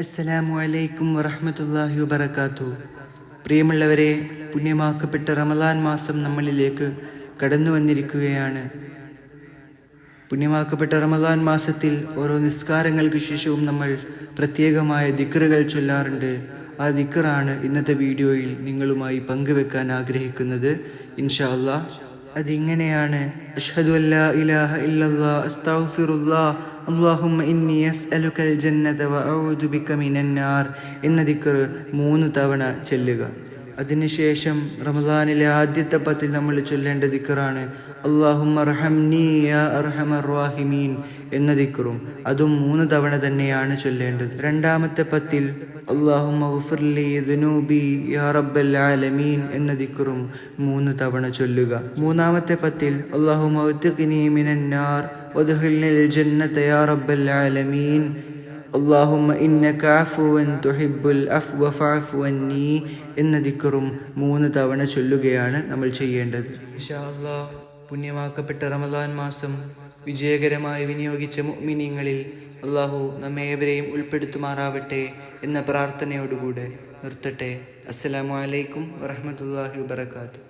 അസ്സലാമു അലൈക്കും വറഹ്മത്തുള്ളാഹി വബർക്കാത്തു പ്രിയമുള്ളവരെ പുണ്യമാക്കപ്പെട്ട റമദാൻ മാസം നമ്മളിലേക്ക് കടന്നു വന്നിരിക്കുകയാണ്. പുണ്യമാക്കപ്പെട്ട റമദാൻ മാസത്തിൽ ഓരോ നിസ്കാരങ്ങൾക്ക് ശേഷവും നമ്മൾ പ്രത്യേകമായ ദിക്റുകൾ ചൊല്ലാറുണ്ട്. ആ ദിക്റാണ് ഇന്നത്തെ വീഡിയോയിൽ നിങ്ങളുമായി പങ്കുവെക്കാൻ ആഗ്രഹിക്കുന്നത്. ഇൻഷാ അല്ലാ അതിങ്ങനെയാണ്. അഷ്ഹദു അല്ലാ ഇലാഹ അല്ലാഹുമ്മ ഇന്നി ജന്നത ബിക മിനന്നാർ എന്ന ദിക്ർ മൂന്ന് തവണ ചൊല്ലുക. അതിനുശേഷം റമദാനിലെ ആദ്യത്തെ പത്തിൽ നമ്മൾ ചൊല്ലേണ്ട ദിക്കറാണ് അള്ളാഹുമ്മ റഹംനി യാ അർഹമർ റാഹിമീൻ എന്ന ദിക്കറും. അതും മൂന്ന് തവണ തന്നെയാണ് ചൊല്ലേണ്ടത്. രണ്ടാമത്തെ പത്തിൽ ആലമീൻ എന്ന ദിക്റും മൂന്ന് തവണ ചൊല്ലുക. മൂന്നാമത്തെ പത്തിൽ അള്ളാഹു മിനന്നാർ വദ്ഖിൽനിൽ ജന്നത യാ റബ്ബൽ ആലമീൻ അള്ളാഹുമ്മ ഇന്നക അഫുവൻ തുഹിബ്ബുൽ അഫ്വ ഫഅഫു അന്നി എന്ന ദിക്റും മൂന്ന് തവണ ചൊല്ലുകയാണ് നമ്മൾ ചെയ്യേണ്ടത്. പുണ്യമാക്കപ്പെട്ട റമദാൻ മാസം വിജയകരമായി വിനിയോഗിച്ച മുഅ്മിനീങ്ങളിൽ അള്ളാഹു നമ്മെ ഏവരെയും ഉൾപ്പെടുത്തുമാറാവട്ടെ എന്ന പ്രാർത്ഥനയോടുകൂടെ നിർത്തട്ടെ. അസ്സലാമു അലൈക്കും വറഹ്മത്തുള്ളാഹി വബറകാതുഹു.